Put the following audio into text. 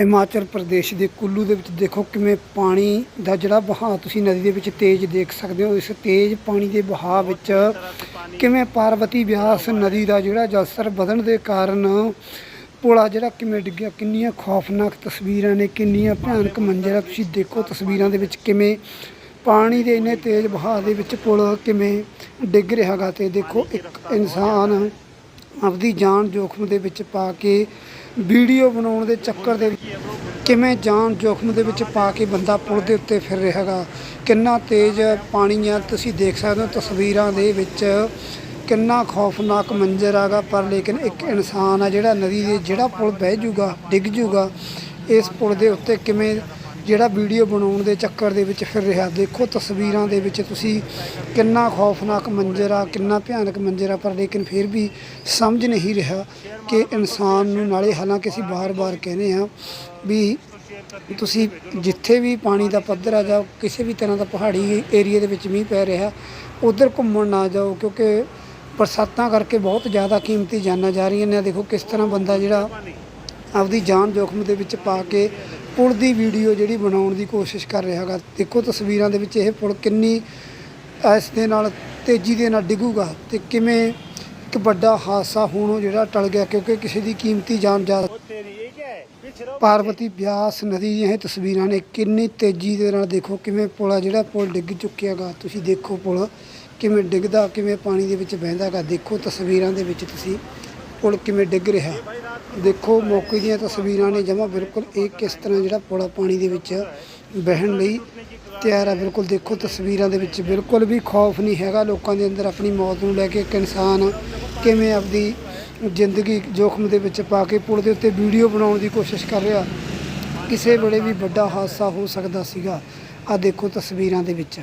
ਹਿਮਾਚਲ ਪ੍ਰਦੇਸ਼ ਦੇ ਕੁੱਲੂ ਦੇ ਵਿੱਚ ਦੇਖੋ ਕਿਵੇਂ ਪਾਣੀ ਦਾ ਜਿਹੜਾ ਵਹਾਅ ਤੁਸੀਂ ਨਦੀ ਦੇ ਵਿੱਚ ਤੇਜ਼ ਦੇਖ ਸਕਦੇ ਹੋ। ਇਸ ਤੇਜ਼ ਪਾਣੀ ਦੇ ਵਹਾਅ ਵਿੱਚ ਕਿਵੇਂ ਪਾਰਵਤੀ ਬਿਆਸ ਨਦੀ ਦਾ ਜਿਹੜਾ ਜਲਸਰ ਵਧਣ ਦੇ ਕਾਰਨ ਪੁਲਾ ਜਿਹੜਾ ਕਿਵੇਂ ਡਿੱਗਿਆ, ਕਿੰਨੀਆਂ ਖੌਫਨਾਕ ਤਸਵੀਰਾਂ ਨੇ, ਕਿੰਨੀਆਂ ਭਿਆਨਕ ਮੰਜ਼ਰ ਆ ਤੁਸੀਂ ਦੇਖੋ ਤਸਵੀਰਾਂ ਦੇ ਵਿੱਚ ਕਿਵੇਂ ਪਾਣੀ ਦੇ ਇੰਨੇ ਤੇਜ਼ ਵਹਾਅ ਦੇ ਵਿੱਚ ਪੁਲ ਕਿਵੇਂ ਡਿੱਗ ਰਿਹਾ ਰਿਹਾਗਾ ਤੇ ਦੇਖੋ ਇੱਕ ਇਨਸਾਨ ਆਪਦੀ ਜਾਨ ਜੋਖਮ ਦੇ ਵਿੱਚ ਪਾ ਕੇ ਵੀਡੀਓ ਬਣਾਉਣ ਦੇ ਚੱਕਰ ਦੇ ਕਿਵੇਂ ਜਾਨ ਜੋਖਮ ਦੇ ਵਿੱਚ ਪਾ ਕੇ ਬੰਦਾ ਪੁਲ ਦੇ ਉੱਤੇ ਫਿਰ ਰਿਹਾ ਹੈਗਾ ਕਿੰਨਾ ਤੇਜ਼ ਪਾਣੀ ਆ? ਤੁਸੀਂ ਦੇਖ ਸਕਦੇ ਹੋ ਤਸਵੀਰਾਂ ਦੇ ਵਿੱਚ ਕਿੰਨਾ ਖੌਫਨਾਕ ਮੰਜ਼ਰ ਆਗਾ, ਪਰ ਲੇਕਿਨ ਇੱਕ ਇਨਸਾਨ ਆ ਜਿਹੜਾ ਨਦੀ ਦੇ ਜਿਹੜਾ ਪੁਲ ਬਹਿ ਜੂਗਾ, ਡਿੱਗ ਜੂਗਾ, ਇਸ ਪੁਲ ਦੇ ਉੱਤੇ ਕਿਵੇਂ ਜਿਹੜਾ ਵੀਡੀਓ ਬਣਾਉਣ ਦੇ ਚੱਕਰ ਦੇ ਵਿੱਚ ਫਿਰ ਰਿਹਾ, ਦੇਖੋ ਤਸਵੀਰਾਂ ਦੇ ਵਿੱਚ ਤੁਸੀਂ ਕਿੰਨਾ ਖੌਫਨਾਕ ਮੰਜ਼ਰ ਆ, ਕਿੰਨਾ ਭਿਆਨਕ ਮੰਜ਼ਰ ਆ, ਪਰ ਲੇਕਿਨ ਫਿਰ ਵੀ ਸਮਝ ਨਹੀਂ ਰਿਹਾ ਕਿ ਇਨਸਾਨ ਨੂੰ ਨਾਲੇ ਹਾਲਾਂਕਿ ਅਸੀਂ ਬਾਰ-ਬਾਰ ਕਹਿੰਦੇ ਆ ਵੀ ਤੁਸੀਂ ਜਿੱਥੇ ਵੀ ਪਾਣੀ ਦਾ ਪੱਧਰ ਆ ਜਾਂ ਕਿਸੇ ਵੀ ਤਰ੍ਹਾਂ ਦਾ ਪਹਾੜੀ ਏਰੀਆ ਦੇ ਵਿੱਚ ਮੀਂਹ ਪੈ ਰਿਹਾ, ਉਧਰ ਘੁੰਮਣ ਨਾ ਜਾਓ ਕਿਉਂਕਿ ਬਰਸਾਤਾਂ ਕਰਕੇ ਬਹੁਤ ਜ਼ਿਆਦਾ ਕੀਮਤੀ ਜਾਨਾਂ ਜਾ ਰਹੀਆਂ ਨੇ। ਦੇਖੋ ਕਿਸ ਤਰ੍ਹਾਂ ਬੰਦਾ ਜਿਹੜਾ ਆਪਦੀ ਜਾਨ ਜੋਖਮ ਦੇ ਵਿੱਚ ਪਾ ਕੇ ਪੁਲ ਦੀ ਵੀਡੀਓ ਜਿਹੜੀ ਬਣਾਉਣ ਦੀ ਕੋਸ਼ਿਸ਼ ਕਰ ਰਿਹਾ ਹੈਗਾ। ਦੇਖੋ ਤਸਵੀਰਾਂ ਦੇ ਵਿੱਚ ਇਹ ਪੁਲ ਕਿੰਨੀ ਇਸ ਦੇ ਨਾਲ ਤੇਜ਼ੀ ਦੇ ਨਾਲ ਡਿੱਗੂਗਾ ਤੇ ਕਿਵੇਂ ਇੱਕ ਵੱਡਾ ਹਾਦਸਾ ਹੋਣੋਂ ਜਿਹੜਾ ਟਲ ਗਿਆ ਕਿਉਂਕਿ ਕਿਸੇ ਦੀ ਕੀਮਤੀ ਜਾਨ ਜਾ ਪਾਰਵਤੀ ਬਿਆਸ ਨਦੀ ਦੀਆਂ ਇਹ ਤਸਵੀਰਾਂ ਨੇ ਕਿੰਨੀ ਤੇਜ਼ੀ ਦੇ ਨਾਲ ਦੇਖੋ ਕਿਵੇਂ ਪੁਲ ਆ ਜਿਹੜਾ ਪੁਲ ਡਿੱਗ ਚੁੱਕਿਆਗਾ ਤੁਸੀਂ ਦੇਖੋ ਪੁਲ ਕਿਵੇਂ ਡਿੱਗਦਾ ਕਿਵੇਂ ਪਾਣੀ ਦੇ ਵਿੱਚ ਬਹਿੰਦਾਗਾ ਦੇਖੋ ਤਸਵੀਰਾਂ ਦੇ ਵਿੱਚ ਤੁਸੀਂ ਪੁਲ ਕਿਵੇਂ ਡਿੱਗ ਰਿਹਾ। ਦੇਖੋ, ਮੌਕੇ ਦੀਆਂ ਤਸਵੀਰਾਂ ਨੇ ਜਮਾ ਬਿਲਕੁਲ ਇਹ ਕਿਸ ਤਰ੍ਹਾਂ ਜਿਹੜਾ ਪੁਲ ਪਾਣੀ ਦੇ ਵਿੱਚ ਬਹਿਣ ਲਈ ਤਿਆਰ ਆ। ਬਿਲਕੁਲ ਦੇਖੋ, ਤਸਵੀਰਾਂ ਦੇ ਵਿੱਚ ਬਿਲਕੁਲ ਵੀ ਖੌਫ ਨਹੀਂ ਹੈਗਾ ਲੋਕਾਂ ਦੇ ਅੰਦਰ ਆਪਣੀ ਮੌਤ ਨੂੰ ਲੈ ਕੇ ਇੱਕ ਇਨਸਾਨ ਕਿਵੇਂ ਆਪਦੀ ਜ਼ਿੰਦਗੀ ਜੋਖਮ ਦੇ ਵਿੱਚ ਪਾ ਕੇ ਪੁਲ ਦੇ ਉੱਤੇ ਵੀਡੀਓ ਬਣਾਉਣ ਦੀ ਕੋਸ਼ਿਸ਼ ਕਰ ਰਿਹਾ। ਕਿਸੇ ਵੇਲੇ ਵੀ ਵੱਡਾ ਹਾਦਸਾ ਹੋ ਸਕਦਾ ਸੀਗਾ। ਆ ਦੇਖੋ ਤਸਵੀਰਾਂ ਦੇ ਵਿੱਚ।